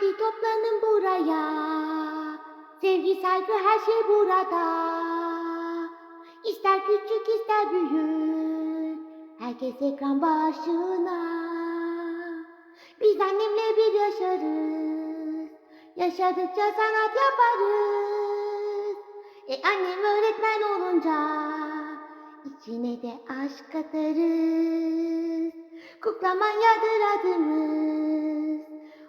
Hadi toplanın buraya. Sevgi saygı her şey burada. İster küçük ister büyük. Herkes ekran başına. Biz annemle bir yaşarız. Yaşadıkça sanat yaparız. E annem öğretmen olunca içine de aşk katarız. Kuklamanyadır adımız.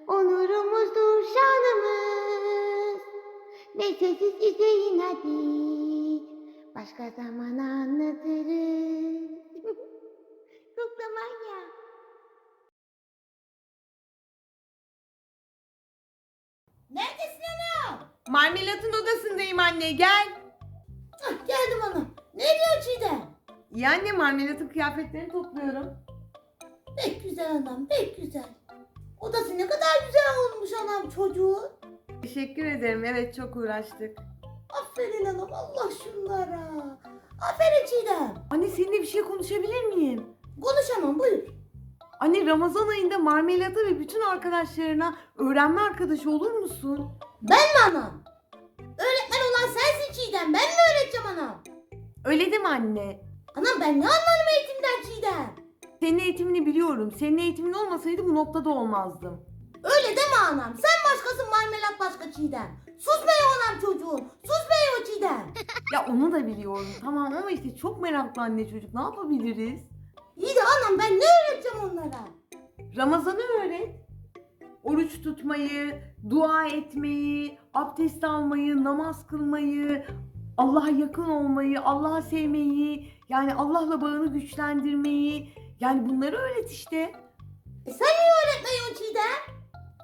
Onurumuzdur şanımız. Neyse siz izleyin hadi. Başka zaman anlatırız. Kuklamanya. Neredesin ana? Marmelatın odasındayım anne gel. Hah, geldim ana. Ne diyor Çiğdem? İyi anne marmelatın kıyafetlerini topluyorum. Pek güzel anam pek güzel. Odası ne kadar güzel olmuş anam çocuğu. Teşekkür ederim evet çok uğraştık. Aferin anam Allah şunlara. Aferin Çiğdem. Anne seninle bir şey konuşabilir miyim? Konuş anam buyur. Anne Ramazan ayında marmelata ve bütün arkadaşlarına öğrenme arkadaşı olur musun? Ben mi anam? Öğretmen olan sensin Çiğdem. Ben mi öğreteceğim anam? Öyle deme anne. Anam ben ne anlarım eğitimden Çiğdem? Senin eğitimini biliyorum. Senin eğitimin olmasaydı bu noktada olmazdım. Öyle deme anam. Sen başkasın marmelat başka Çiğdem. Sus be anam çocuğum. Sus be o Çiğdem. Ya onu da biliyorum tamam ama işte çok meraklı anne çocuk ne yapabiliriz? İyi de anam ben ne öğreteceğim onlara? Ramazan'ı öğret. Oruç tutmayı, dua etmeyi, abdest almayı, namaz kılmayı, Allah'a yakın olmayı, Allah'ı sevmeyi, yani Allah'la bağını güçlendirmeyi, yani bunları öğret işte. E sen niye öğretmiyorsun Çiğdem?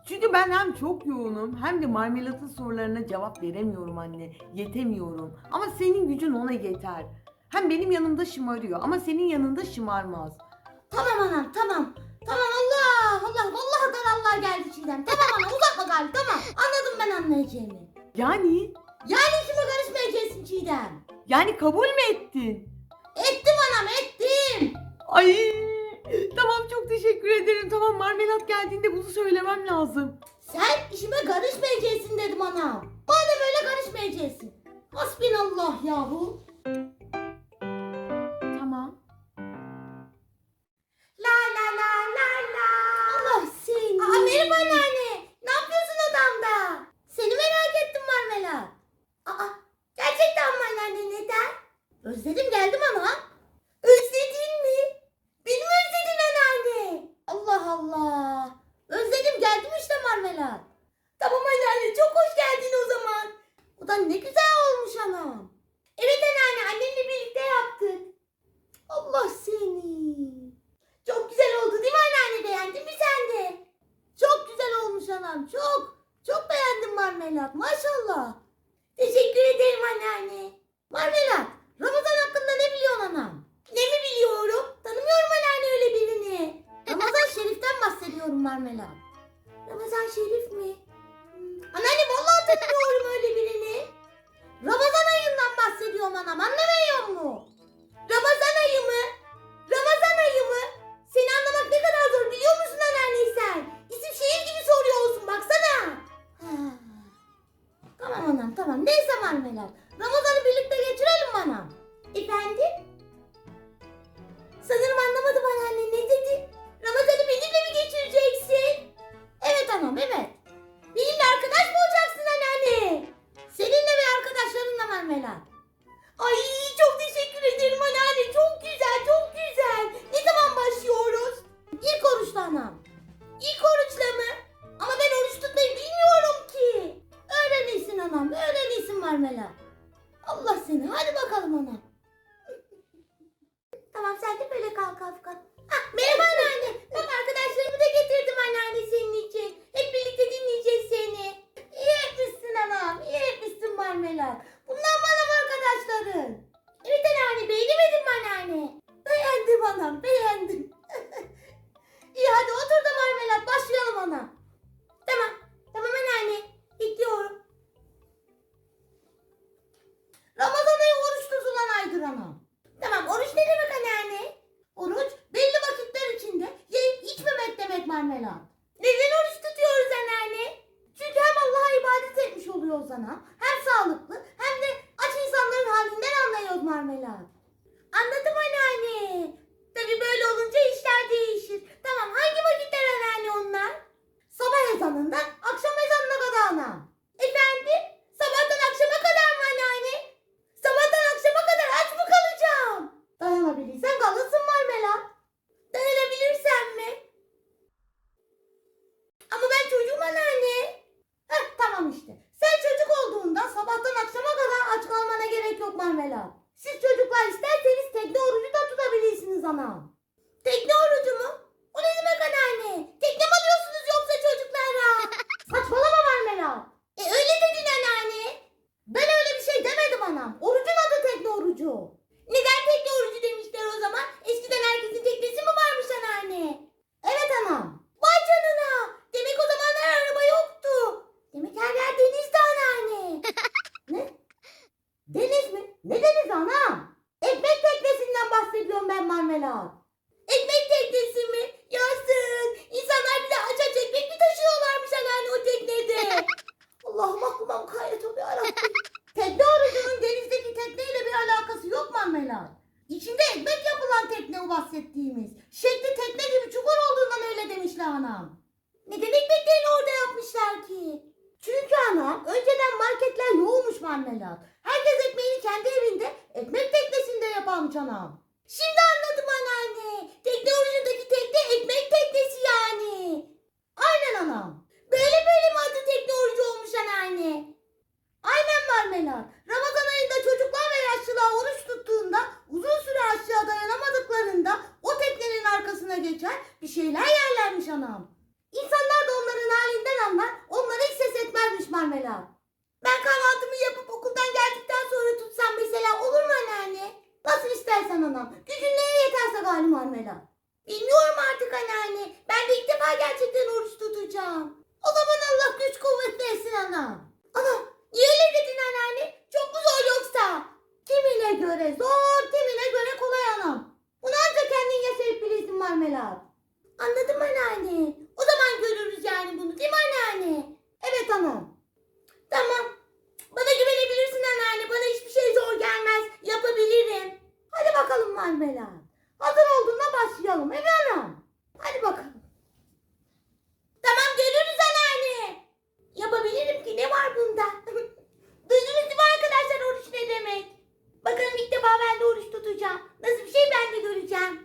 Çünkü ben hem çok yoğunum hem de marmelatın sorularına cevap veremiyorum anne. Yetemiyorum. Ama senin gücün ona yeter. Hem benim yanımda şımarıyor ama senin yanında şımarmaz. Tamam anam tamam. Tamam Allah Allah vallahi darallah geldi Çiğdem. Tamam anam uzatma galiba tamam. Anladım ben anlayacağımı. Yani, Yani işime karışmayacaksın Çiğdem. yani kabul mü ettin? Ettim anam ettim. Ay teşekkür ederim. Tamam marmelat geldiğinde bunu söylemem lazım. Sen işime karışmayacaksın dedim anam. Madem öyle karışmayacaksın. Hasbinallah yahu. Marmelat. Tamam anneanne çok hoş geldin o zaman. O da ne güzel olmuş anam. Evet anneanne annenle birlikte yaptık. Allah seni. Çok güzel oldu değil mi anneanne beğendin mi sen de? Çok güzel olmuş anam çok. Çok beğendim marmelat maşallah. Teşekkür ederim anneanne. Marmelat Ramazan hakkında ne biliyorsun anam? Ne mi biliyorum? Tanımıyorum anneanne öyle birini. Ramazan Şerif'ten bahsediyorum marmelat. Ramazan Şerif mi? Anneanne vallahi tanımıyorum öyle birini. Ramazan ayından bahsediyorum anam anlamıyor mu? Ramazan ayı mı? Ramazan ayı mı? Seni anlamak ne kadar zor biliyor musun anneanne sen? İsim şehir gibi soruyorsun baksana. Ha. Tamam anam tamam. Neyse marmelat. Ramazan'ı birlikte geçirelim anam? Efendim? Sanırım anlamadım anneanne sen de böyle kalk Afgan. Ah, merhaba anam. Hem sağlıklı hem de aç insanların halinden anlıyoruz marmelat. Anladım anneanne. Tabii böyle olunca işler değişir. Tamam hangi vakitler anneanne onlar? Sabah ezanından akşam ezanına kadar anam. Efendim? Sabahtan akşama kadar mı anneanne? Sabahtan akşama kadar aç mı kalacağım? Dayanabilirsen kalırsın marmelat. Dayanabilirsem mi? Ama ben çocuğum anneanne. Heh tamam işte. Sen çocuk olduğunda sabahtan akşama kadar aç kalmana gerek yok marmelat. Siz çocuklar isterseniz tekne orucu da tutabilirsiniz anam. Tekne orucu mu? O ne demek anneanne? Tekne mi alıyorsunuz yoksa çocuklara? Saçmalama marmelat. E öyle dedin anneanne. Ben öyle bir şey demedim anam. Orucun adı tekne orucu. Neden tekne orucu demişler o zaman? Eskiden herkesin teknesi mi varmış anneanne? Evet anam. Vay canına. Demek o zamanlar araba yoktu. Demek her yer denizdi anneanne. ne? Deniz mi? Ne deniz anam? Ekmek teknesinden bahsediyorum ben marmelat. Ekmek teknesi mi? Yazsın. İnsanlar bir de aç aç ekmek mi taşıyorlarmış anneanne o teknede? Allah'ım aklıma mukayyet ol yarabbim. Tekne orucunun denizdeki tekneyle bir alakası yok marmelat. İçinde ekmek yapılan tekne o bahsettiğimiz. Şekli tekne gibi çukur olduğundan anam. Neden ekmeklerini orada yapmışlar ki? Çünkü anam önceden marketler yoğunmuş marmelat. Herkes ekmeğini kendi evinde ekmek teknesinde yaparmış anam. Şimdi anladım anneanne. Tekne orucundaki tekne ekmek teknesi yani. Aynen anam. Böyle böyle mi adı tekne orucu olmuş anneanne? Aynen marmelat. Ramazan ayında çocuklar ve yaşlılar oruç tuttuğunda uzun süre aşağı dayanamadıklarında arkasına geçer bir şeyler yerlermiş anam. İnsanlar da onların halinden anlar onlara hiç ses etmezmiş marmelat. Ben kahvaltımı yapıp okuldan geldikten sonra tutsam mesela olur mu anneanne? Nasıl istersen anam. Gücün neye yeterse galiba marmelat. Bilmiyorum artık anneanne. Ben de ilk defa gerçekten oruç tutacağım. O zaman Allah güç kuvvet versin anam. Anam niye öyle dedin anneanne? Çok mu zor yoksa? Kimine göre zor, bakalım Marmela. Hazır olduğunda başlayalım. Evet anam. Hadi bakalım. Tamam görürüz anneanne. Yapabilirim ki ne var bunda? Duydunuz değil mi arkadaşlar oruç ne demek? Bakalım ilk defa ben de oruç tutacağım. Nasıl bir şey ben de göreceğim.